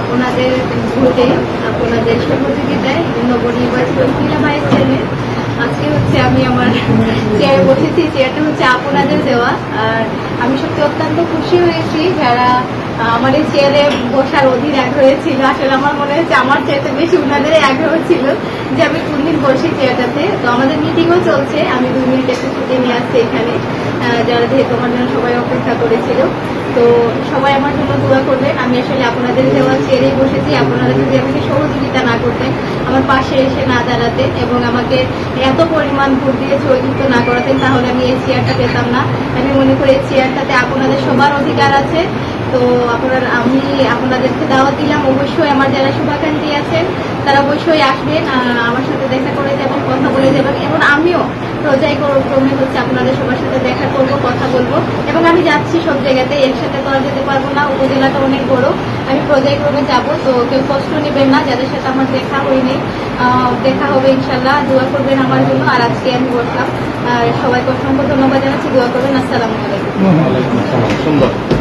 আপনাদের ভোটে, আপনাদের সহযোগিতায় নবনির্বাচিত মহিলা ভাইয়ের ছেলে আজকে হচ্ছে আমি আমার চেয়ারে বসেছি চেয়ারটা হচ্ছে আপনাদের দেওয়া। আর আমি সত্যি অত্যন্ত খুশি হয়েছি যারা আমার এই চেয়ারে বসার অধীর আগ্রহ ছিল। আসলে আমার মনে হচ্ছে আমার চেয়ারটা বেশি উনাদেরই আগ্রহ ছিল যে আমি কোন দিন বসি চেয়ারটাতে তো আমাদের মিটিংও চলছে। আমি দুই মিনিট একটু ছুটি নিয়ে আসছি এখানে। যারা যেহেতু আমার জন্য সবাই অপেক্ষা করেছিল। তো সবাই আমার জন্য দোয়া করবেন। আমি আসলে আপনাদের দেওয়া চেয়ারেই বসেছি। আপনারা যদি আমাকে সহযোগিতা না করতেন, আমার পাশে এসে না দাঁড়াতেন এবং আমাকে এত পরিমাণ ভোট দিয়ে চৌযুক্ত না করাতেন, তাহলে আমি এই চেয়ারটা পেতাম না। আমি মনে করি চেয়ারটাতে আপনাদের সবার অধিকার আছে। তো আপনারা, আমি আপনাদেরকে দাওয়াত দিলাম, অবশ্যই আমার যারা শুভাকাঙ্ক্ষী আছেন, তারা অবশ্যই আসবেন আমার সাথে দেখা করে যাবেন, কথা বলে যাবেন, এবং আমিও প্রজায় ক্রমে হচ্ছে আপনাদের সবার সাথে দেখা করব, কথা বলব, এবং আমি যাচ্ছি সব জায়গাতে, একসাথে তো আর যেতে পারব না, উপজেলাটা অনেক বড়, আমি প্রজায় ক্রমে যাব, তো কেউ কষ্ট নেবেন না, যাদের সাথে আমার দেখা হয়নি দেখা হবে ইনশাল্লাহ, দোয়া করবেন আমার জন্য, আর আজকে আমি বসলাম। আর সবাইকে অসংখ্য ধন্যবাদ জানাচ্ছি দোয়া করবেন আসসালামু আলাইকুম। সুন্দর।